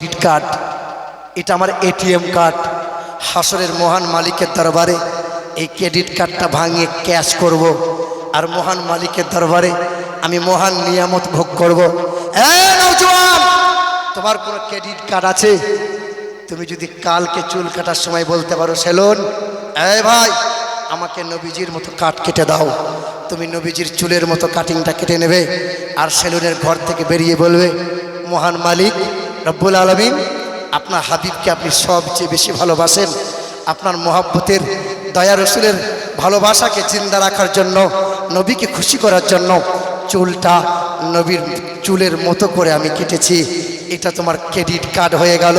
Credit card, এটা আমার ATM card. হাসরের মহান মালিকের দরবারে এই ক্রেডিট কার্ডটা ভাঙিয়ে ক্যাশ করব। আর মহান মালিকের দরবারে আমি মহান নিয়ামত ভোগ করব। এ তোমার কোনো ক্রেডিট কার্ড আছে? তুমি যদি কালকে চুল কাটার সময় বলতে পারো, সেলুন। এই ভাই, আমাকে নবীজির মতো কাট কেটে দাও। তুমি নবীজির চুলের মতো কাটিংটা কেটে নেবে। আর সেলুনের ঘর থেকে বেরিয়ে বলবে, মহান মালিক রব্বুল আলমিন, আপনার হাবিবকে আপনি সবচেয়ে বেশি ভালোবাসেন। আপনার মহাব্বতের, দয়া রসুলের ভালোবাসাকে চিন্তা রাখার জন্য, নবীকে খুশি করার জন্য চুলটা নবীর চুলের মতো করে আমি কেটেছি। এটা তোমার ক্রেডিট কার্ড হয়ে গেল।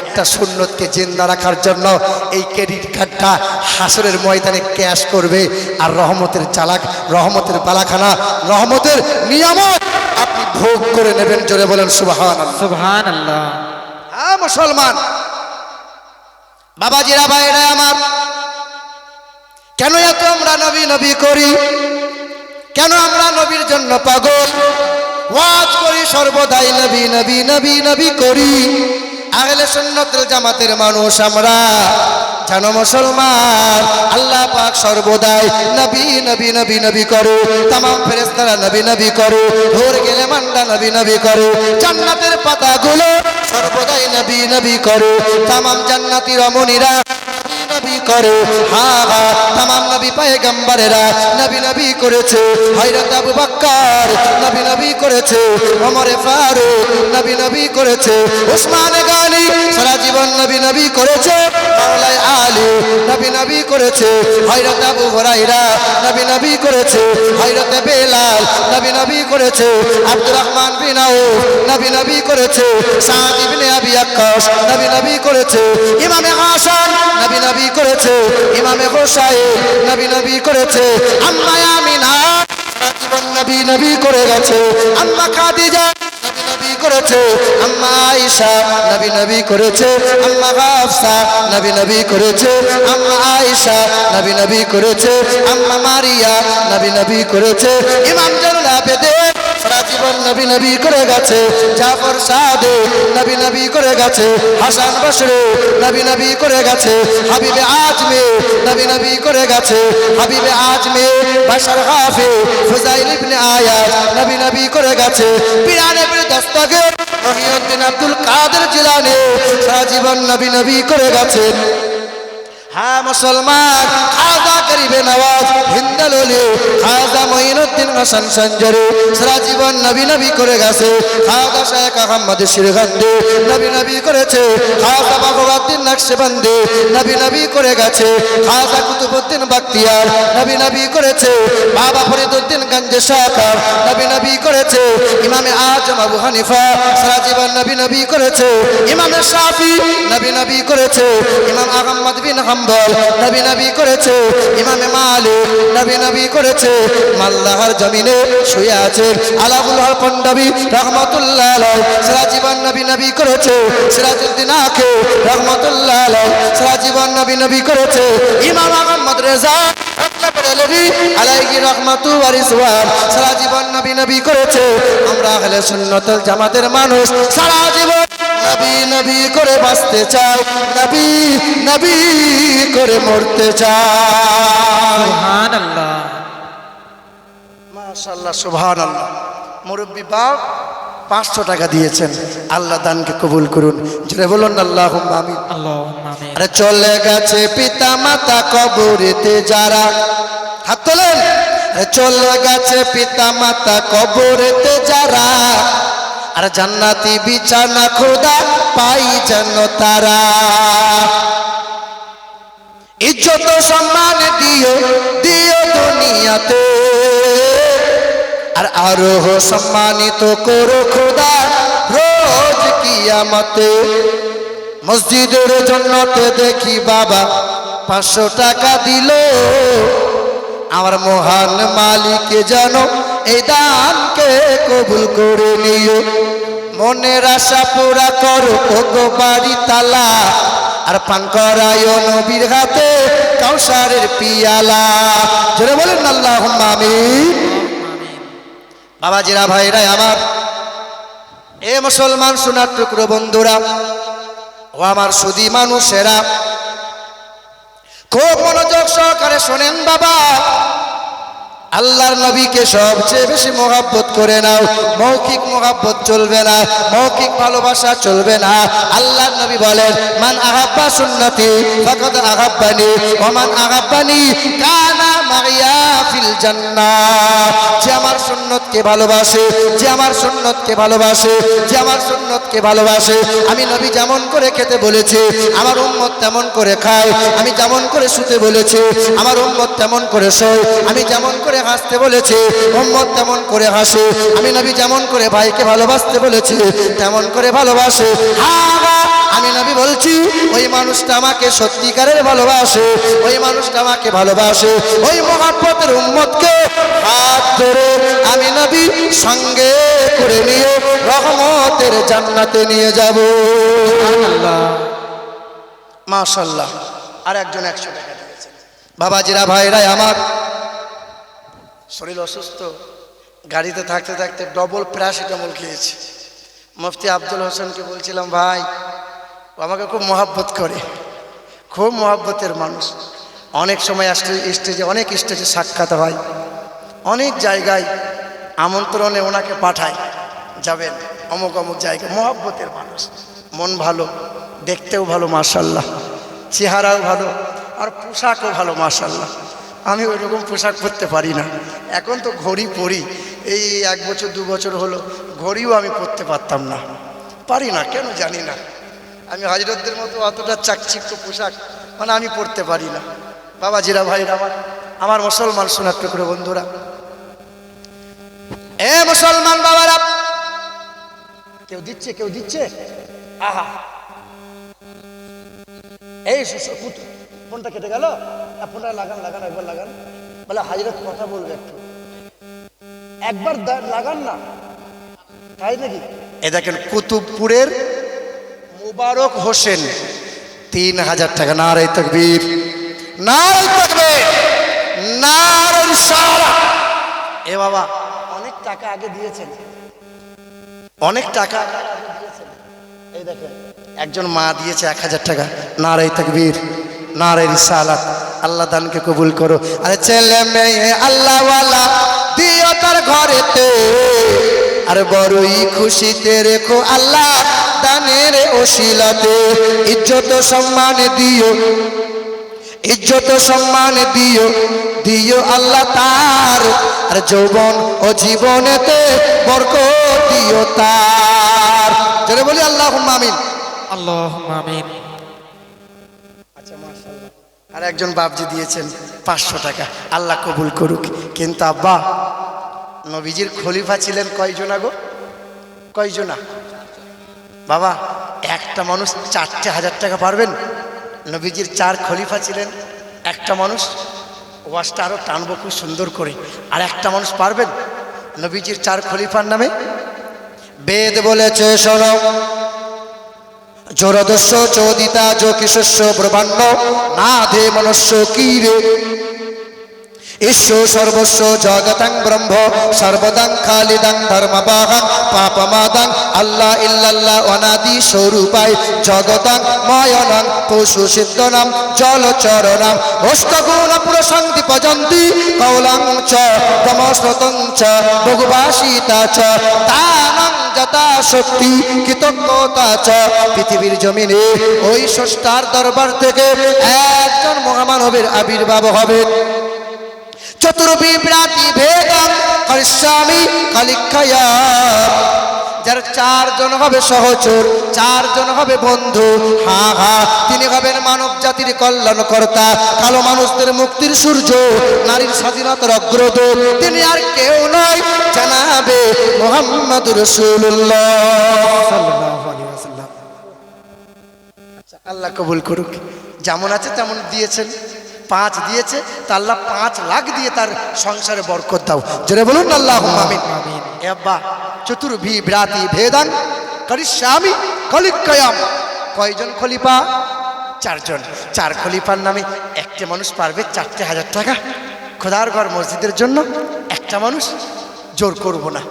একটা সুন্নতকে জিন্দা রাখার জন্য এই ক্রেডিট কার্ডটা হাসরের ময়দানে ক্যাশ করবে। আর রহমতের চালাক, রহমতের বালাখানা, রহমতের নিয়ামত। আপনি ভোগ করে নেবেন জোরে বলেন সুবহান সুবহান আল্লাহ হ্যাঁ মুসলমান। বাবাজিরা ভাইরা আমার কেন এত আমরা নবী নবী করি? কেন আমরা নবীর জন্য পাগল? ওয়াজ করি সর্বদাই নবী নবী নবী নবী করি। আগলে সন্ন্যতের জামাতের মানুষ আমরা। জানো মুসলমান, আল্লাহ পাক সর্বদাই নবী নবী নবী নবী করো। তাম ফেরেস্তারা নবী নবী করো। ভোর গেলে মান্ডা নবী নবী করো। জান্নাতের পাতাগুলো সর্বদাই নবী নবী করো। তাম জান্নাতি রমণীরা নবী করে হা হা তামাম নবী পায়গাম্বারেরা নবী নবী করেছে হযরত আবু বকর নবী নবী করেছে ওমরে ফারুক নবী নবী করেছে উসমান গানি সারা জীবন নবী নবী করেছে মাওলাই আলী নবী নবী করেছে হযরত আবু হুরায়রা নবী নবী করেছে হযরত বেলাল নবী নবী করেছে আব্দুর রহমান বিন আউফ নবী নবী করেছে সাদ ইবনে আবি আক্কাস নবী নবী করেছে ইমামে হাসান নবী নবী করেছে, ইমামে হোসাইন নবী নবী করেছে, আম্মা আমিনা জীবন নবী নবী করে গেছে, আম্মা খাদিজা নবী করেছে, আম্মা আয়েশা নবী নবী করেছে, আম্মা হাফসা নবী নবী করেছে, আম্মা আয়েশা নবী নবী করেছে, আম্মা মারিয়া নবী নবী করেছে, ইমাম জানুল আবেদিন সারা জীবন নবী নবী করে গেছে। জাফর সাদে নবী নবী করে গেছে। হাসান বসরে নবী নবী করে গেছে। হাবিবে আজমে নবী নবী করে গেছে। হাবিবে আজমে বাশার হাফে ফুজাইল ইবনে আয়াত নবী নবী করে গেছে। পিরানে পীর দস্তগীর মহিউদ্দিন আব্দুল কাদের জিলানী সারা জীবন নবী নবী করে গেছেন হ্যাঁ মুসলমান, খাজা করিবে নওয়াজ হিন্দালি খাজা মঈনুদ্দিন হাসান সঞ্জরি সারা জীবন নবী নবী করে গেছে। খাজা শেখ আহমদ শিরগন্দি নবী নবী করেছে। খাজা বাবুদ্দিন নকশবন্দি, নবী নবী করে গেছে। খাজা কুতুবুদ্দিন বখতিয়ার, নবী নবী করেছে। বাবা ফরিদুদ্দিন গঞ্জ শাকার নবী নবী করেছে। ইমামে আজম আবু হানিফা, সারা জীবন নবী নবী করেছে। ইমামে শাফি, নবী নবী করেছে। ইমাম আহমদ বিন হাম্বল নবী নবী করেছে, ইমামে মালিক নবী নবী করেছে, মাল্লাহার জমিনে শুয়ে আছে। আলাবুল হক পন্ডবী রহমতুল্লাহ আলাই সারা জীবন নবী নবী করেছে। সিরাজউদ্দিন আখে রহমতুল্লাহ আলাই সারা জীবন নবী নবী করেছে। ইমাম আহমদ রেজা সারা জীবন নবী নবী করেছে। আমরা আহলে সুন্নাতুল জামাতের মানুষ, সারা জীবন নবী নবী করে বাঁচতে চাই নবী নবী করে মরতে চাই সুবহান আল্লাহ মাশাআল্লাহ সুবহানাল্লাহ। মুরব্বী বাপ পাঁচশো টাকা দিয়েছেন। আল্লাহ দানকে কবুল করুন। যেটা বলুন আল্লাহ আমিন। আরে চলে গেছে পিতা মাতা কবরেতে যারা। হাত তোলেন। আরে চলে গেছে পিতা মাতা কবরেতে যারা। আর জান্নাতি বিছানা খোদা পাই যেন তারা। ইজ্জত সম্মান দিও দিও দুনিয়াতে। আর আরও সম্মানিত করো খোদা রোজ কিয়ামতে। মসজিদের জন্যতে দেখি বাবা পাঁচশো টাকা দিল। আমার মহান মালিক যেন এই দানকে কবুল করে নিও। মনের আশা পুরা করো ওগো বাড়ি তালা। আর পান করায় নবীর হাতে কাউসারের পিয়ালা। জোরে বলেন আল্লাহ আমিন। বাবাজিরা ভাইরা আমার। এ মুসলমান সোনার টুকরো বন্ধুরা, ও আমার সুদী মানুষেরা, খুব মনোযোগ সহকারে শোনেন বাবা। আল্লাহর নবীকে সবচেয়ে বেশি মোহাব্বত করে নাও। মৌখিক মোহাব্বত চলবে না, মৌখিক ভালোবাসা চলবে না। আল্লাহর নবী বলেন, মান আহাব্বা সুন্নতি, ফাকাদ আহাব্বানি, ওয়া মান আহাব্বানি কানা মাইয়া ফিল জান্নাহ। যে আমার সুন্নতকে ভালোবাসে, যে আমার সুন্নতকে ভালোবাসে, যে আমার সুন্নতকে ভালোবাসে, আমি নবী যেমন করে খেতে বলেছি, আমার উম্মত তেমন করে খায়, আমি যেমন করে শুতে বলেছি, আমার উম্মত তেমন করে শোয়, আমি যেমন করে হাসতে বলেছে, উম্মত তেমন করে হাসে। আমি নবী যেমন করে ভাইকে ভালোবাসতে বলেছি, তেমন করে ভালোবাসে। আমি নবী বলছি, ওই মানুষটা আমাকে সত্যিকারের ভালোবাসে, ওই মানুষটা আমাকে ভালোবাসে। ওই মহাব্বতের উম্মতকে হাত ধরে আমি নবী সঙ্গে করে নিয়ে রহমতের জান্নাতে নিয়ে যাব। মাশাল্লাহ আর একজন একশো টাকা দিয়েছেন বাবাজিরা, ভাইরাই আমার। শরীর অসুস্থ, গাড়িতে থাকতে থাকতে ডবল প্যারাসিটামল খেয়েছি। মুফতি আব্দুল হোসেনকে বলছিলাম, ভাই আমাকে খুব মহাব্বত করে, খুব মহাব্বতের মানুষ। অনেক সময় স্টে- স্টেজে অনেক স্টেজে সাক্ষাৎ হয়। অনেক জায়গায় আমন্ত্রণে ওনাকে পাঠায়, যাবেন, অমুক অমুক জায়গায়। মহাব্বতের মানুষ। মন ভালো, দেখতেও ভালো মার্শাল্লাহ চেহারাও ভালো, আর পোশাকও ভালো মার্শাল্লাহ আমি ওই রকম পোশাক পরতে পারি না। এখন তো ঘড়ি পরি। এই এক বছর, দু বছর হলো, ঘড়িও আমি পরতে পারতাম না। পারি না, কেন জানি না। আমি হাজরতদের মতো অতটা চাকচিক্য পোশাক মানে আমি পরতে পারি না। বাবা, জিরা ভাইরা আমার আমার মুসলমান সোনার টুকরো বন্ধুরা। এ মুসলমান বাবারা! কেউ দিচ্ছে কেউ দিচ্ছে? আহা! এই সুস- কুত- ফোনটা কেটে গেল ফোনটা লাগান লাগান একবার লাগান। বলে হাজিরত কথা বলবে একটু। একবার লাগান না। তাই নাকি? এ দেখেন কুতুবপুরের মুবারক হোসেন তিন হাজার টাকা। নারাই তকবীর নারাই তকবীর সারা এ বাবা অনেক টাকা আগে দিয়েছেন। অনেক টাকা এই দেখেন। একজন মা দিয়েছে এক হাজার টাকা। না নারাই তকবীর। নারাই রিসালাত আল্লাহ দানকে কবুল করো। আরে ছেলে মেয়ে, আল্লাহওয়ালা, দিও তার ঘরেতে। আর বড়ই খুশিতে রেখো আল্লাহ দানের ওশিলাতে ইজ্জত সম্মান দিও, ইজ্জত সম্মান দিও দিও আল্লাহ তার। আর যৌবন ও জীবনেতে বরকত দিও তার। বলি আল্লাহ আমিন। আল্লাহ মাশাআল্লাহ আর একজন বাপজি দিয়েছেন পাঁচশো টাকা। আল্লাহ কবুল করুক। কিন্তু আব্বা, নবীজির খলিফা ছিলেন কয়জনা গো কয়জনা বাবা, একটা মানুষ চারটে হাজার টাকা পারবেন? নবীজির চার খলিফা ছিলেন। একটা মানুষ ওয়াজটা আরও টানবো খুব সুন্দর করে। আর একটা মানুষ পারবেন? নবীজির চার খলিফার নামে? বেদ বলেছে, শোনো। জোরদস্য চোদিতা যোগিশস্য ব্রহ্মাণ্ড না ধে মনস্য কী রে? ঈশ্ব সর্বস্ব জগতাং ব্রহ্ম, সর্বদাং খালিদাং ধর্মবাহাং, পাপমাদাং, আল্লাহ ইল্লাল্লাহ অনাদি স্বরূপাই জগতাং ময়নাং, পশু সিদ্ধনাম জলচরণাম অষ্টগুণ প্রশান্তি পজন্তি, কৌলাং চ তমস্রতং চ, বহুভাষিতা চ তানাং যথা শক্তি, কৃতজ্ঞতা চ, পৃথিবীর জমিনে ওই ষষ্ঠার দরবার থেকে একজন মহামানবের আবির্ভাব হবে। চতুর্বিভ্রাতি ভেদম। করিষ্যামি কালিক্ষয়া যার চারজন হবে সহচর চারজন হবে বন্ধু হা হা। তিনি হবেন মানব জাতির কল্যাণকর্তা কালো মানুষদের মুক্তির সূর্য নারীর স্বাধীনতার অগ্রদূত। তিনি আর কেউ নয় জানাবে মোহাম্মদ রসুল্লাহ আচ্ছা, আল্লাহ কবুল করুক। যেমন আছে তেমন দিয়েছেন। পাঁচ দিয়েছে, তা আল্লাহ পাঁচ লাখ দিয়ে তার সংসারে বরকত দাও। জোরে বলুন আল্লাহ চতুর্ভি ভ্রাতি ভেদান করিষ্যামি কলিকয়াম কয়জন খলিফা? চারজন। চার খলিফার নামে একটা মানুষ পারবে চারটে হাজার টাকা। খোদার ঘর মসজিদের জন্য একটা মানুষ। জোর করব না,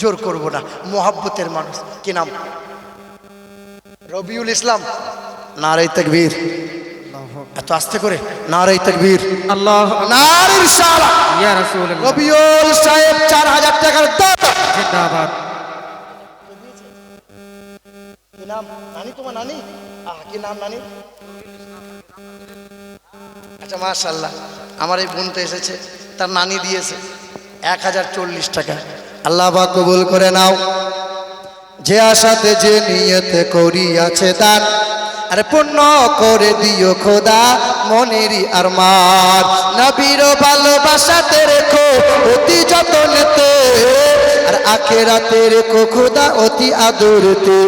জোর করব না। মোহাব্বতের মানুষ। কি নাম? রবিউল ইসলাম। নারাই তকবীর। এত আস্তে করে। নারাই তকবীর। আল্লাহ নারীর সালা ইয়া রাসূলুল্লাহ। রবিউল সাহেব চার হাজার টাকার দাতা। জিন্দাবাদ। কি নাম? নানি তোমার নানি? আহ কি নাম নানি? আচ্ছা মাশাল্লাহ আমার এই বোনটা এসেছে তার নানি দিয়েছে এক হাজার চল্লিশ টাকা। আল্লাহ বা কবুল করে নাও। যে আশাতে যে নিয়তে করিয়াছে দান আরে পূর্ণ করে দিও খোদা মনেরই আরমান নবীর ভালোবাসাতে রেখো, অতি যতনেতে আর আখেরাতে রেখো খোদা অতি আদরতে।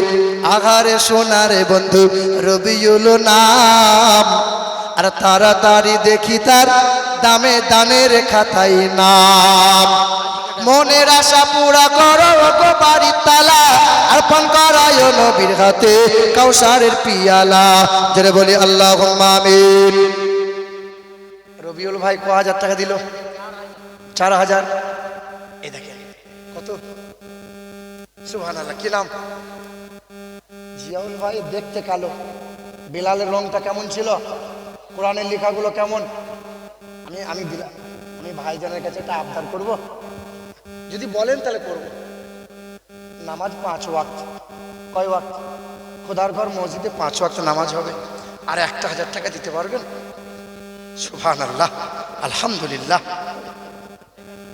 আহারে সোনারে বন্ধু, রবিউল নাম। আর তাড়াতাড়ি দেখি তার দামে দানের খাতাই নাম। মনের আশা পুরা করো গো বাড়ির তালা। অর্পণ করায় নবীর হাতে কাউসারের পিয়ালা। যেটা বলি আল্লাহ আমিন। রবিউল ভাই ক হাজার টাকা দিল? চার হাজার। এই দেখেন, কত? সুহান আল্লাহ কি নাম? জিয়াউল ভাই দেখতে কালো। বিলালের রংটা কেমন ছিল? কোরআনের লেখাগুলো কেমন? আমি আমি বিলা- আমি ভাইজানের কাছে একটা আবদার করব। যদি বলেন তাহলে করব। নামাজ পাঁচ ওয়াক্ত। কয় ওয়াক্ত? খোদার ঘর মসজিদে পাঁচ ওয়াক্ত নামাজ হবে। আর একটা হাজার টাকা দিতে পারবেন? সুহান আল্লাহ আলহামদুলিল্লাহ।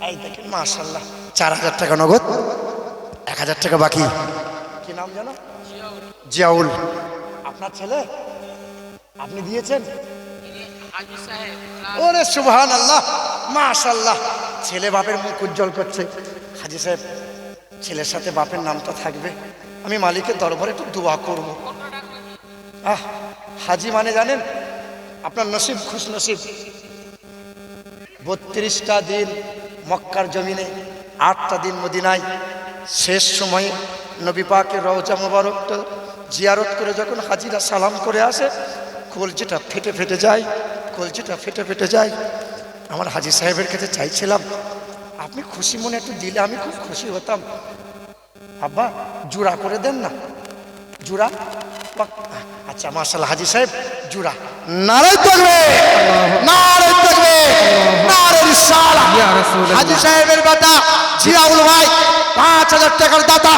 এই দেখেন মাশাল্লাহ চার হাজার টাকা নগদ এক হাজার টাকা বাকি। কি নাম জানো জিয়াউল। আপনার ছেলে? আপনি দিয়েছেন? ওরে সুবহান আল্লাহ মাশাল্লাহ ছেলে বাপের মুখ উজ্জ্বল করছে। হাজি সাহেব, ছেলের সাথে বাপের নামটা থাকবে। আমি মালিকের দরবারে একটু দোয়া করব। আহ, হাজি মানে জানেন, আপনার নসিব খুশ নসিব বত্রিশটা দিন মক্কার জমিনে, আটটা দিন মদিনায়। শেষ সময়ে নবী পাকের রওজা মোবারকটা জিয়ারত করে যখন হাজিরা সালাম করে আসে, কলজিটা ফেটে ফেটে যায়, কলজিটা ফেটে ফেটে যায়। আমার হাজির সাহেবের কাছে চাইছিলাম। আপনি খুশি মনে একটু দিলে আমি খুব খুশি হতাম। আব্বা জুড়া করে দেন না। জুড়া আচ্ছা মার্শাল হাজি সাহেব জুড়া নারায় থাকবে নারায় থাকবে নারায় হাজি সাহেবের বেটা জিয়াউল ভাই পাঁচ হাজার টাকার দাতা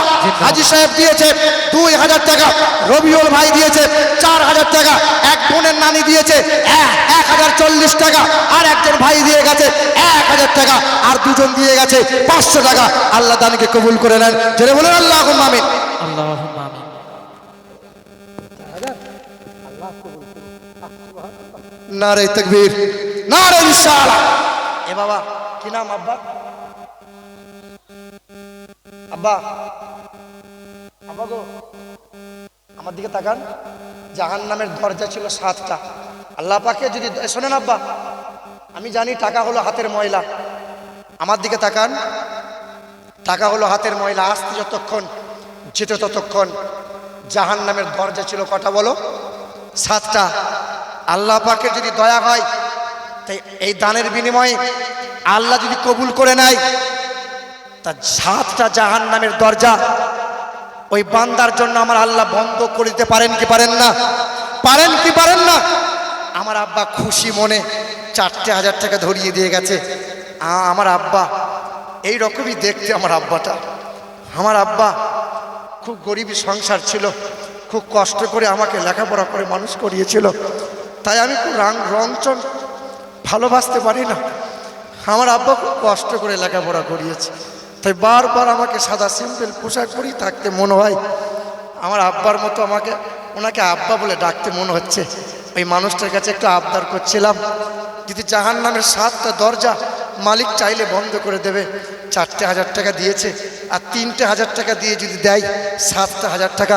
হাজি সাহেব দিয়েছে দুই হাজার টাকা। রবিউল ভাই দিয়েছে চার হাজার টাকা। এক বোনের নানি দিয়েছে এক- এক হাজার চল্লিশ টাকা। আর একজন ভাই দিয়ে গেছে এক হাজার টাকা। আর দুজন দিয়ে গেছে পাঁচশো টাকা। আল্লাহ দানকে কবুল করে নেন। যেটা বলেন আল্লাহ আমিন। আল্লাহুম্মা আমিন। নারে তকবীর নারে রিসালা এ বাবা কি নাম আব্বা? আব্বা আব্বা গো, আমার দিকে তাকান। জাহান নামের দরজা ছিল সাতটা। আল্লাহ পাকে যদি শোনেন আব্বা, আমি জানি টাকা হলো হাতের ময়লা। আমার দিকে তাকান। টাকা হলো হাতের ময়লা, আসতে যতক্ষণ, যেতে ততক্ষণ। জাহান নামের দরজা ছিল কটা বলো? সাতটা। আল্লাহ পাকের যদি দয়া হয়, তাই এই দানের বিনিময়ে আল্লাহ যদি কবুল করে নেয় তা সাতটা জাহান নামের দরজা। ওই বান্দার জন্য আমার আল্লাহ বন্ধ করে দিতে পারেন কি পারেন না? পারেন কি পারেন না? আমার আব্বা খুশি মনে চারটে হাজার টাকা ধরিয়ে দিয়ে গেছে। আমার আব্বা এই রকমই দেখতে আমার আব্বাটা। আমার আব্বা খুব গরিবী সংসার ছিল, খুব কষ্ট করে আমাকে লেখাপড়া করে মানুষ করিয়েছিল। তাই আমি খুব রং রংচং ভালোবাসতে পারি না। আমার আব্বা খুব কষ্ট করে লেখাপড়া করিয়েছে। তাই বারবার আমাকে সাদা সিম্পল পোশাক পরেই থাকতে মনে হয়। আমার আব্বার মতো আমাকে, ওনাকে আব্বা বলে ডাকতে মনে হচ্ছে। ওই মানুষটার কাছে একটু আবদার করছিলাম, যদি জাহান নামের সাতটা দরজা মালিক চাইলে বন্ধ করে দেবে, চারটে হাজার টাকা দিয়েছে আর তিনটে হাজার টাকা দিয়ে যদি দেয়, সাতটা হাজার টাকা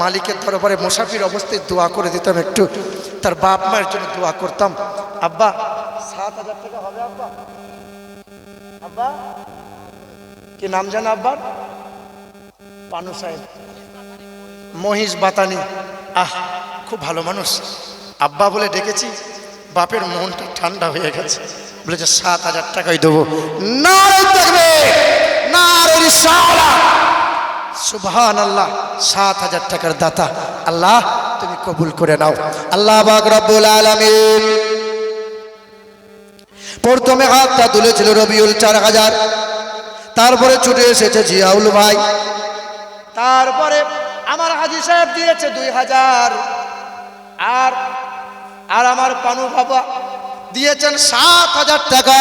মালিকের দরবারে মুসাফির অবস্থায় দোয়া করে দিতাম একটু, তার বাপ মায়ের জন্য দোয়া করতাম। আব্বা, সাত হাজার টাকা হবে আব্বা? আব্বা? কি নাম জানা আব্বার? পানু সাহেব। মহিষ বাতানি। আহ, খুব ভালো মানুষ। আব্বা বলে ডেকেছি, বাপের মনটা ঠান্ডা হয়ে গেছে। বলেছে, সাত হাজার টাকাই দেবো। সুবহান আল্লাহ সাত হাজার টাকার দাতা। আল্লাহ, তুমি কবুল করে নাও। আল্লাহ রব্বুল আলামিন। প্রথমে হাতটা তুলেছিল রবিউল চার হাজার। তারপরে ছুটে এসেছে জিয়াউল ভাই। তারপরে আমার হাজি সাহেব দিয়েছে দুই হাজার। আর আর আমার পানু বাবা দিয়েছেন সাত হাজার টাকা।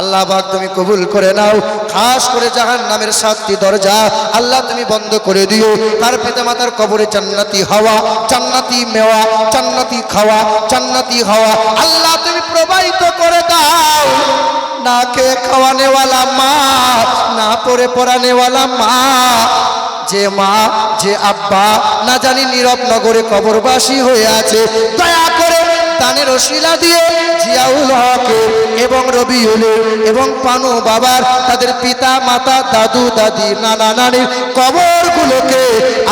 আল্লাহ বাক তুমি কবুল করে নাও। খাস করে জাহান নামের সাতটি দরজা আল্লাহ তুমি বন্ধ করে দিও। তার পিতা মাতার কবরে জান্নাতি হওয়া, জান্নাতি মেওয়া, জান্নাতি খাওয়া, জান্নাতি হাওয়া আল্লাহ তুমি প্রবাহিত করে দাও। না কে খাওয়ানেওয়ালা মা, না পরে পড়ানেওয়ালা মা। যে মা, যে আব্বা, না জানি নীরব নগরে কবরবাসী হয়ে আছে। দয়া করে দানের শিলা দিয়ে জিয়াউল হকে এবং রবিউলের এবং পানু বাবার, তাদের পিতা, মাতা, দাদু, দাদি, নানা নানির কবরগুলোকে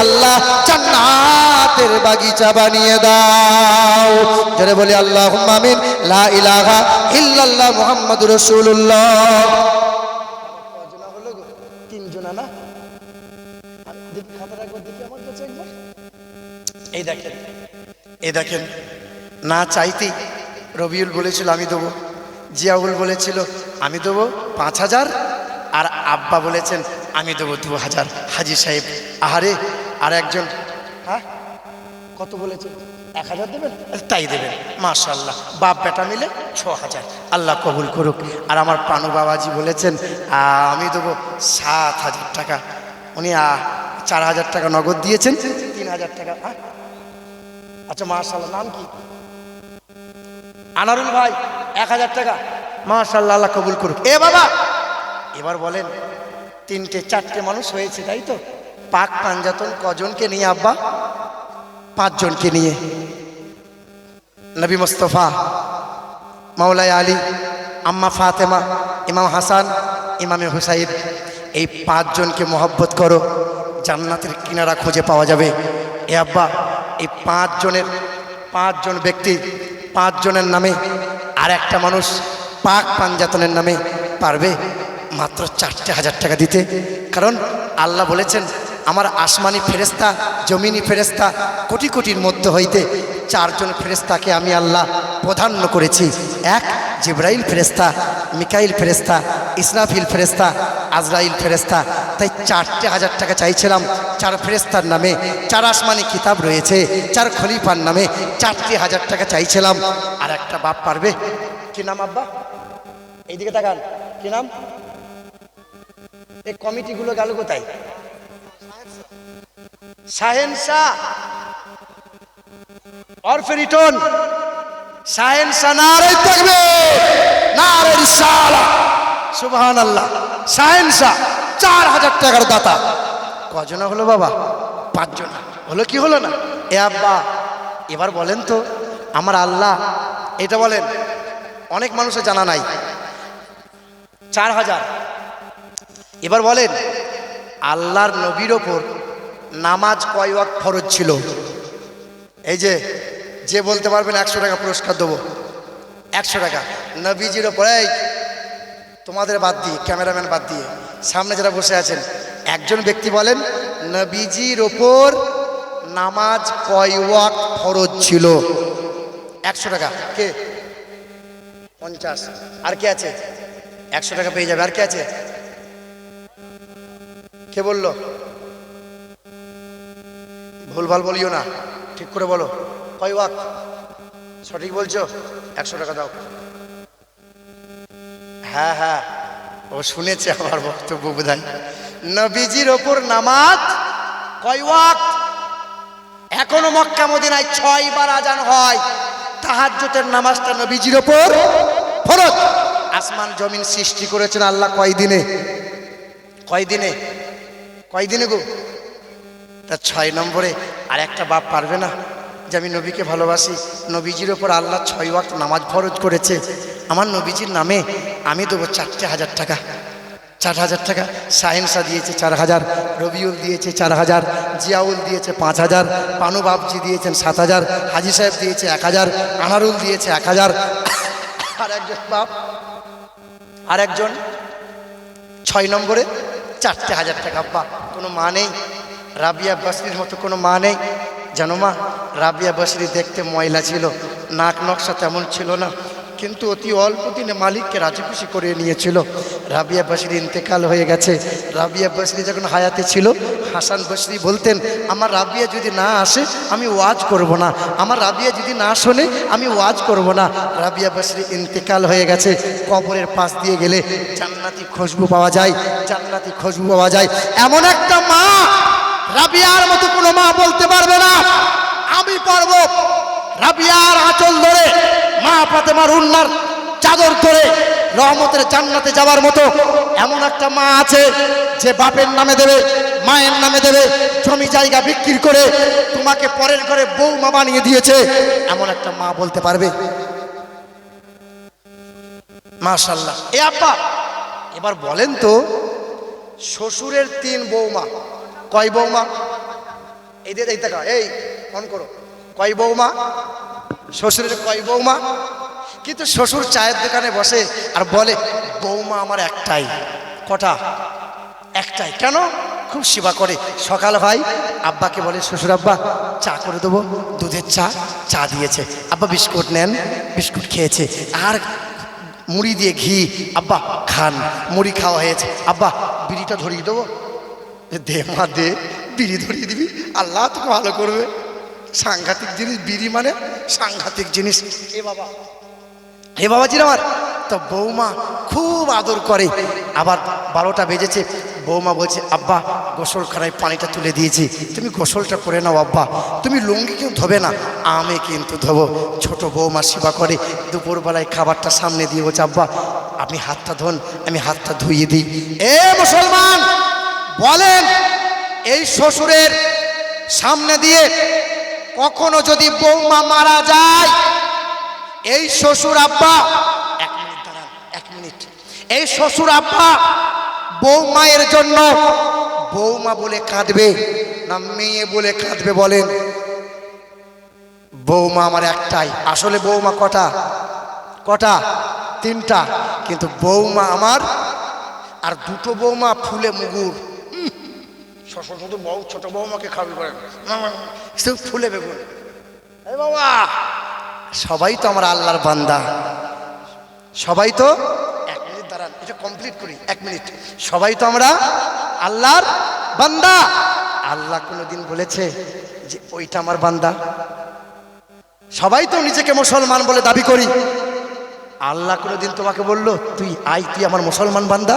আল্লাহ জান্নাতের বাগিচা বানিয়ে দাও। যারা বলি আল্লাহ আমিন। লা ইলাহা ইল্লাল্লাহ মুহাম্মাদুর রাসূলুল্লাহ। এই দেখেন, না চাইতেই রবিউল বলেছিল, আমি দেবো। জিয়াউল বলেছিল, আমি দেবো পাঁচ হাজার আর আব্বা বলেছেন, আমি দেবো দু হাজার। হাজি সাহেব, আহারে, আর একজন হ্যাঁ কত বলেছে? এক হাজার দেবেন? তাই দেবেন মাশাল্লাহ বাপ বেটা মিলে ছ হাজার। আল্লাহ কবুল করুক। আর আমার পানু বাবাজি বলেছেন আমি দেবো সাত হাজার টাকা। উনি চার হাজার টাকা নগদ দিয়েছেন, তিন হাজার টাকা হ্যাঁ? আচ্ছা মাশাল্লাহ নাম কি? আনারুল ভাই এক হাজার টাকা। মাশাল্লাহ আল্লাহ কবুল করুক। এ বাবা, এবার বলেন, তিনটে, চারটে মানুষ হয়েছে, তাই তো? পাক পাঞ্জাতন কজনকে নিয়ে আব্বা? পাঁচজনকে নিয়ে। নবী মোস্তফা মাওলাই আলী, আম্মা ফাতেমা, ইমাম হাসান, ইমামে হুসাইন, এই পাঁচজনকে মহব্বত করো, জান্নাতের কিনারা খুঁজে পাওয়া যাবে। এ আব্বা, এই পাঁচজনের, পাঁচজন ব্যক্তি, পাঁচজনের নামে আর একটা মানুষ পাক পাঞ্জাতনের নামে পারবে মাত্র চারটে হাজার টাকা দিতে। কারণ আল্লাহ বলেছেন, আমার আসমানি ফেরেস্তা জমিনি ফেরেস্তা কোটি কোটির মধ্য হইতে চারজন ফেরেস্তাকে আমি আল্লাহ প্রাধান্য করেছি। এক, জিব্রাইল ফেরেস্তা মিকাইল ফেরেস্তা ইসরাফিল ফেরেস্তা আজরাইল ফেরেস্তা তাই চারটে হাজার টাকা চাইছিলাম। চার ফেরেস্তার নামে চার আসমানি কিতাব রয়েছে। চার খলিফার নামে চারটে হাজার টাকা চাইছিলাম। আর একটা বাপ পারবে। কি নাম আব্বা? এইদিকে তাকান। কি নাম? এই কমিটিগুলো গেল কোথায়? শাহেন শাহ। অরফে রিটন। শাহেন শাহ নারে থাকবে নারে রিসালা। সুবহান আল্লাহ শাহ চার হাজার টাকার দাতা। কজনা হলো বাবা? পাঁচজনা। হলো কি হলো না? এ আব্বা, এবার বলেন তো, আমার আল্লাহ এটা বলেন, অনেক মানুষের জানা নাই। চার হাজার। এবার বলেন, আল্লাহর নবীর ওপর নামাজ কয় ওয়াক্ত ফরজ ছিল? এই যে যে বলতে পারবেন একশো টাকা পুরস্কার দেবো। একশো টাকা। নবীজির ওপর তোমাদের বাদ দিয়ে, ক্যামেরাম্যান বাদ দিয়ে, সামনে যারা বসে আছেন, একজন ব্যক্তি বলেন, নবীজির ওপর নামাজ কয় ওয়াক্ত ফরজ ছিল। একশো টাকা। কে? পঞ্চাশ। আর কে আছে? একশো টাকা পেয়ে যাবে। আর কে আছে? কে বলল? ভুলভাল বলিও না। ঠিক করে বলো। কয় ওয়াক? সঠিক বলছো? একশো টাকা দাও। হ্যাঁ হ্যাঁ। ও শুনেছে আমার বক্তব্য বোধহয়। নবীজির ওপর নামাজ কয় ওয়াক? এখনও মক্কা মদিনায় ছয় বার আজান হয়। তাহাজ্জতের নামাজটা নবীজির ওপর ফরজ। আসমান জমিন সৃষ্টি করেছেন আল্লাহ কয় দিনে কয় দিনে কয় দিনে গো? তা ছয় নম্বরে আর একটা বাপ পারবে না যে আমি নবীকে ভালোবাসি। নবীজির ওপর আল্লাহ ছয় ওয়াক্ত নামাজ ফরজ করেছে। আমার নবীজির নামে আমি দেবো চারটে হাজার টাকা। চার হাজার টাকা সাহেন্সা দিয়েছে চার হাজার, রবিউল দিয়েছে চার হাজার, জিয়াউল দিয়েছে পাঁচ হাজার, পানু বাবজি দিয়েছেন সাত হাজার, হাজি সাহেব দিয়েছে এক হাজার, আনারুল দিয়েছে এক হাজার। আর একজন বাপ, আর একজন, ছয় নম্বরে চারটে হাজার টাকা। আব্বা কোনো মা নেই। রাবিয়া বসরির মতো কোনো মা নেই। জানো মা, রাবিয়া বসরি দেখতে ময়লা ছিল, নাক নকশা তেমন ছিল না, কিন্তু অতি অল্প দিনে মালিককে রাজি খুশি করে নিয়েছিল। রাবিয়া বসরি ইন্তেকাল হয়ে গেছে। রাবিয়া বসরি যখন হায়াতে ছিল, হাসান বসরি বলতেন, আমার রাবিয়া যদি না আসে, আমি ওয়াজ করব না। আমার রাবিয়া যদি না শোনে, আমি ওয়াজ করব না। রাবিয়া বসরি ইন্তেকাল হয়ে গেছে। কবরের পাশ দিয়ে গেলে জান্নাতি খুশবু পাওয়া যায়, জান্নাতি খুশবু পাওয়া যায়। এমন একটা মা রাবিয়ার মতো কোনো মা বলতে পারবে না। আমি পারব রাবিয়ার আঁচল ধরে মা ফাতেমার উন্নার চাদর ধরে রহমতের জান্নাতে যাওয়ার মতো এমন একটা মা আছে যে বাপের নামে দেবে, মায়ের নামে দেবে, জমি জায়গা বিক্রি করে তোমাকে পরের ঘরে বউ মা বানিয়ে দিয়েছে। এমন একটা মা বলতে পারবে? মাশাল্লাহ এ আপা এবার বলেন তো, শ্বশুরের তিন বৌমা কয় বৌমা? এই দিয়ে টাকা, এই, ফোন করো। কয় বৌমা? শ্বশুরের কয় বৌমা? কিন্তু শ্বশুর চায়ের দোকানে বসে আর বলে, বৌমা আমার একটাই, কটা? একটাই। কেন? খুব সেবা করে। সকাল ভাই, আব্বাকে বলে, শ্বশুর আব্বা, চা করে দেবো। দুধের চা চা দিয়েছে। আব্বা বিস্কুট নেন, বিস্কুট খেয়েছে। আর মুড়ি দিয়ে ঘি, আব্বা খান। মুড়ি খাওয়া হয়েছে। আব্বা, বিড়িটা ধরিয়ে দেবো। দে মা, দে। বিড়ি ধরিয়ে দিবি। আল্লাহ তোকে ভালো করবে। সাংঘাতিক জিনিস, বিড়ি মানে সাংঘাতিক জিনিস। এ বাবা। হে বাবা বাবাজির আমার। তো বৌমা খুব আদর করে। আবার বারোটা বেজেছে। বৌমা বলছে, আব্বা গোসলখানায় পানিটা তুলে দিয়েছি। তুমি গোসলটা করে নাও, আব্বা। তুমি লুঙ্গি কেউ ধোবে না। আমি কিন্তু ধোবো। ছোট বৌমা সেবা করে। দুপুরবেলায় খাবারটা সামনে দিয়ে বলছে, আব্বা, আপনি হাতটা ধোন। আমি হাতটা ধুইয়ে দিই। এ মুসলমান! বলেন, এই শ্বশুরের সামনে দিয়ে কখনো যদি বৌমা মারা যায়, এই শ্বশুর আব্বা, এক মিনিট দাঁড়ান, এক মিনিট। এই শ্বশুর আব্বা বৌমায়ের জন্য বৌমা বলে কাঁদবে না মেয়ে বলে কাঁদবে বলেন? বৌমা আমার একটাই। আসলে বৌমা কটা? কটা? তিনটা। কিন্তু বৌমা আমার, আর দুটো বৌমা ফুলে মুগুর। শ্বশুর শুধু বউ ছোট বৌমাকে খাবি করে শুধু ফুলে বেগুন। বাবা! সবাই তো আমার আল্লাহর বান্দা। সবাই তো এক মিনিট দাঁড়ান এটা কমপ্লিট করি এক মিনিট। সবাই তো আমরা আল্লাহর বান্দা। আল্লাহ কোনোদিন বলেছে যে ওইটা আমার বান্দা। সবাই তো নিজেকে মুসলমান বলে দাবি করি। আল্লাহ কোনোদিন তোমাকে বলল তুই আই তুই আমার মুসলমান বান্দা।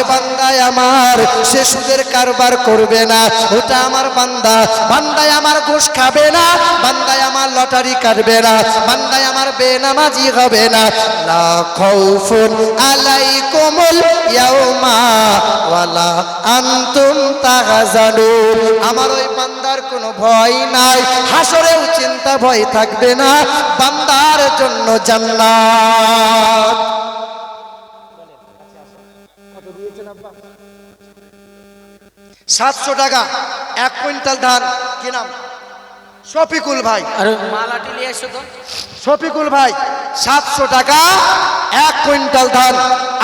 যে বান্দায় আমার, সে সুদের কারবার করবে না। ওটা আমার বান্দা। বান্দায় আমার ঘুষ খাবে না। বান্দায় আমার লটারি কাটবে না। বান্দায় আমার বেনামাজি হবে না। লা খাউফুন আলাইকুমুল ইয়াউমা ওয়ালা আনতুম তাহজানুন। আমার ওই বান্দার কোনো ভয় নাই। হাসরেও চিন্তা ভয় থাকবে না। বান্দার জন্য জান্নাত। সাতশো টাকা এক কুইন্টাল ধান কি নাম? শফিকুল ভাই। আরে মালাটি নিয়ে এসো তো। শফিকুল ভাই সাতশো টাকা এক কুইন্টাল ধান।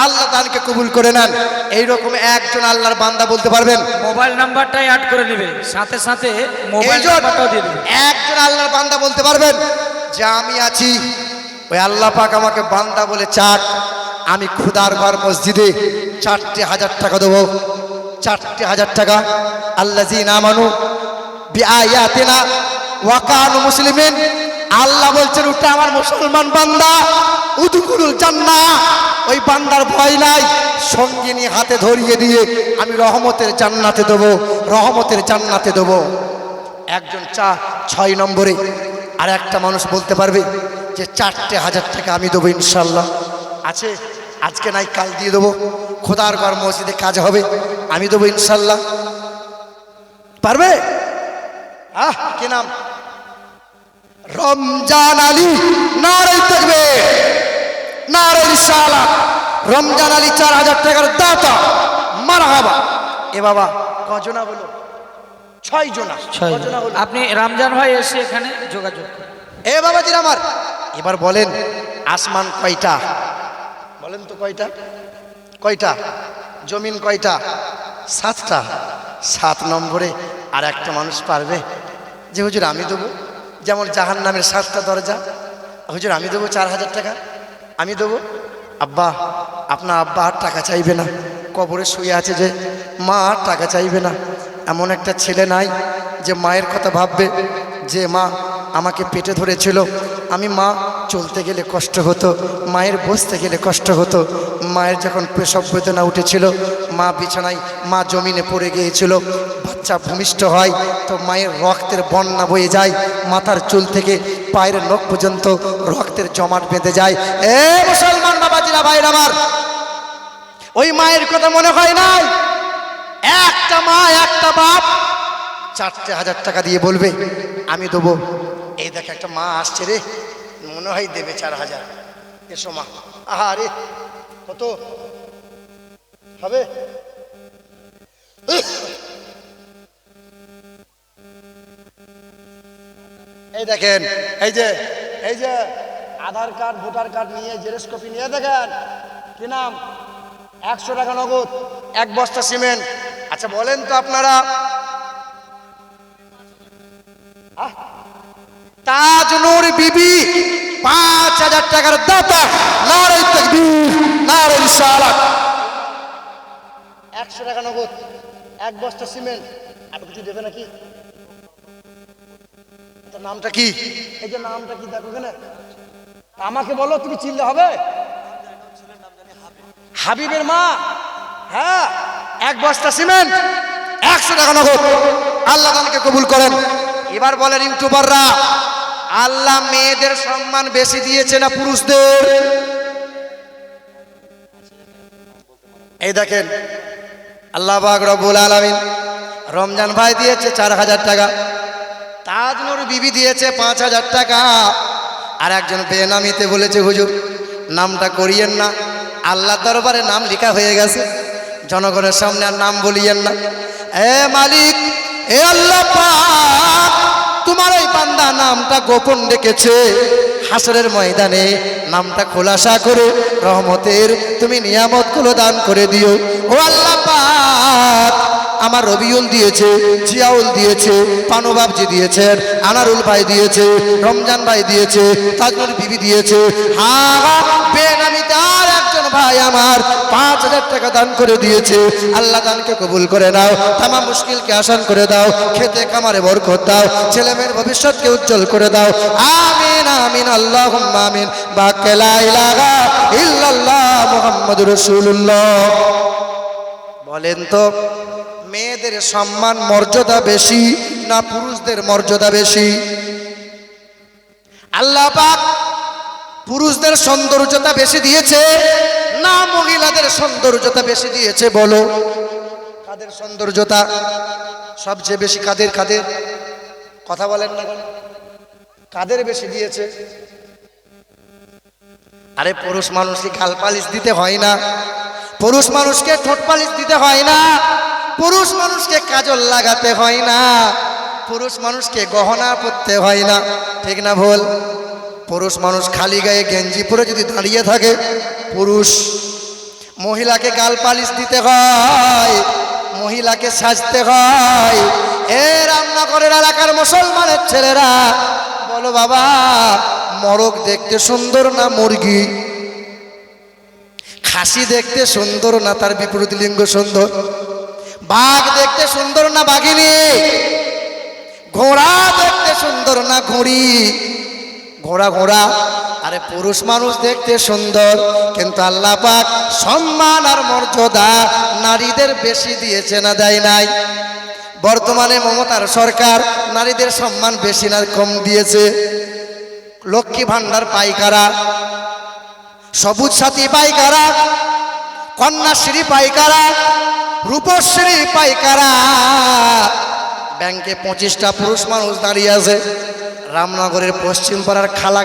আল্লাহ দানকে কবুল করে নেন। এইরকম একজন আল্লাহর বান্দা বলতে পারবেন? মোবাইল নাম্বারটাই অ্যাড করে নেবে। সাথে সাথে মোবাইল নাম্বারটাও দিয়ে দেবে। একজন আল্লাহর বান্দা বলতে পারবেন? যে আমি আছি ওই আল্লাহ পাক আমাকে বান্দা বলে চাক। আমি খুদার ঘর মসজিদে চারটে হাজার টাকা দেবো। চারটে হাজার টাকা। আল্লাহ জি নামানু বিআয়াতিনা ওয়াকানু মুসলিমিন। আল্লাহ বলছেন ওটা আমার মুসলমান বান্দা উদুকুলুল জান্নাহ। ওই বান্দার ভয় নাই, সঙ্গিনী হাতে ধরিয়ে দিয়ে আমি রহমতের জান্নাতে দেবো, রহমতের জান্নাতে দেবো। একজন চা ছয় নম্বরে আর একটা মানুষ বলতে পারবে যে, চারটে হাজার টাকা আমি দেবো ইনশাল্লাহ আছে, আজকে নাই, কাল দিয়ে দেবো। খোদার ঘর মসজিদে কাজ হবে। আমি দেবো ইনশাল্লাহ। পারবে? আহ কি নাম? রমজান আলী নারে থাকবে নারে রিসালা রমজান আলী চার হাজার টাকার দাতা মারা হাবা এ বাবা কজনা বলো ছয় জনা। কজনা হলো? আপনি রমজান ভাই এসে এখানে যোগাযোগ। এ বাবাজির আমার। এবার বলেন আসমান কয়টা? বলেন তো কয়টা? কয়টা? জমিন কয়টা? সাতটা। সাত নম্বরে আর একটা মানুষ পারবে। যে হুজুর আমি দেবো। যেমন জাহান নামের সাতটা দরজা। হুজুর আমি দেবো চার হাজার টাকা। আমি দেবো। আব্বা, আপনার আব্বা আর টাকা চাইবে না। কবরে শুয়ে আছে যে, মা আর টাকা চাইবে না। এমন একটা ছেলে নাই যে মায়ের কথা ভাববে যে, মা, আমাকে পেটে ধরেছিল। আমি মা, চলতে গেলে কষ্ট হতো, মায়ের বসতে গেলে কষ্ট হতো। মায়ের যখন পেশব বেদনা উঠেছিল, মা বিছানায়, মা জমিনে পড়ে গিয়েছিল, বাচ্চা ভূমিষ্ঠ হয়, তো মায়ের রক্তের বন্যা বয়ে যায়, মাথার চুল থেকে পায়ের নখ পর্যন্ত রক্তের জমাট বেঁধে যায়। এ মুসলমান বাবা বাবাজিরা, ভাইরা আমার, ওই মায়ের কথা মনে হয় নাই? একটা মা, একটা বাপ, চারটে হাজার টাকা দিয়ে বলবে, আমি দেবো এই দেখ একটা মা আসছে রে। মনে হয় দেবে চার হাজার। এসো মা। আহা রে কত? হবে? এই দেখেন এই যে এই যে আধার কার্ড ভোটার কার্ড নিয়ে জেরক্স কপি নিয়ে দেখেন। কি নাম? একশো টাকা নগদ এক বস্তা সিমেন্ট। আচ্ছা বলেন তো আপনারা। আহ, তাজ নূর বিবি পাঁচ হাজার টাকার দাতা। নারে তকবীর নারে রিসালাত একশো টাকা নগদ, এক বস্তা সিমেন্ট। আর কিছু দেবে নাকি? নামটা কি? এই যে নামটা কি দেখো কেন আমাকে বলো, তুমি চিনলে হবে? হাবিবের মা। হ্যাঁ এক বস্তা সিমেন্ট, একশো টাকা নগদ। আল্লাহ তাদেরকে কবুল করেন। এবার বলেন ইউটিউবাররা আল্লাহ মেয়েদের সম্মান বেশি দিয়েছে না পুরুষদের? এই দেখেন, আল্লাহ রব্বুল আলামিন রমজান ভাই দিয়েছে চার হাজার টাকা, তাজনুর বিবি দিয়েছে পাঁচ হাজার টাকা। আর একজন বেনামিতে বলেছে, হুজুর, নামটা করিয়েন না। আল্লাহ দরবারে নাম লেখা হয়ে গেছে। জনগণের সামনে আর নাম বলিয়েন না। এ মালিক, এ আল্লাহ পাক তোমার ওই বান্দা নামটা গোপন রেখেছে হাসরের ময়দানে নামটা খোলাসা করে রহমতের তুমি নিয়ামতগুলো দান করে দিও। ও আল্লাহ আমার রবিউল দিয়েছে, জিয়াউল দিয়েছে পানুবাবজি দিয়েছেন আনারুল ভাই দিয়েছে, রমজান ভাই দিয়েছে তাজনুর বিবি দিয়েছে। হা বেনামিতে আর একজন ভাই আমার পাঁচ হাজার টাকা দান করে দিয়েছে। আল্লাহ দানকে কবুল করে নাও তামা মুশকিলকে আসান করে দাও, খেতে কামারে বরকত দাও ছেলে মেয়ের ভবিষ্যৎকে উজ্জ্বল করে দাও। আমিন আমিন আল্লাহ আমিন। বাকেলা ইলাহা ইল্লাল্লাহ মুহাম্মাদুর রাসূলুল্লাহ। বলেন তো, মেয়েদের সম্মান, মর্যাদা বেশি না পুরুষদের মর্যাদা বেশি? আল্লাহ পাক পুরুষদের সৌন্দর্যতা বেশি দিয়েছে। না মহিলাদের সৌন্দর্যতা বেশি দিয়েছে, বলো। কাদের সৌন্দর্যতা? সবচেয়ে বেশি কাদের কাদের? কথা বলেন না কাদের বেশি দিয়েছে? আরে, পুরুষ মানুষকে গাল পালিশ দিতে হয় না। পুরুষ মানুষকে ঠোঁট পালিশ দিতে হয় না। পুরুষ মানুষকে কাজল লাগাতে হয় না। পুরুষ মানুষকে গহনা পরতে হয় না। ঠিক না ভুল? পুরুষ মানুষ খালি গায়ে গেঞ্জি পরে যদি দাঁড়িয়ে থাকে, পুরুষ মহিলাকে গাল পালিশ দিতে হয়, মহিলাকে সাজতে হয়। এ রামনগরের এলাকার মুসলমানের ছেলেরা, বলো বাবা, মরক দেখতে সুন্দর না মুরগি? খাসি দেখতে সুন্দর না তার বিপরীত লিঙ্গ সুন্দর? বাঘ দেখতে সুন্দর না বাঘিনী? ঘোড়া দেখতে সুন্দর না ঘুড়ি? ঘোড়া ঘোড়া। আরে পুরুষ মানুষ দেখতে সুন্দর, কিন্তু আল্লাহ পাক সম্মান আর মর্যাদা নারীদের বেশি দিয়েছে না দেয় নাই। বর্তমানে মমতার সরকার নারীদের সম্মান বেশি না কম দিয়েছে। লক্ষ্মী ভাণ্ডার পাইকারা, সবুজ সাথী পাইকারা, কন্যাশ্রী পাইকারা, রূপশ্রী পাইকারা। ব্যাংকে পঁচিশটা পুরুষ মানুষ দাঁড়িয়ে আছে। রামনগরের পশ্চিম পাড়ার খালা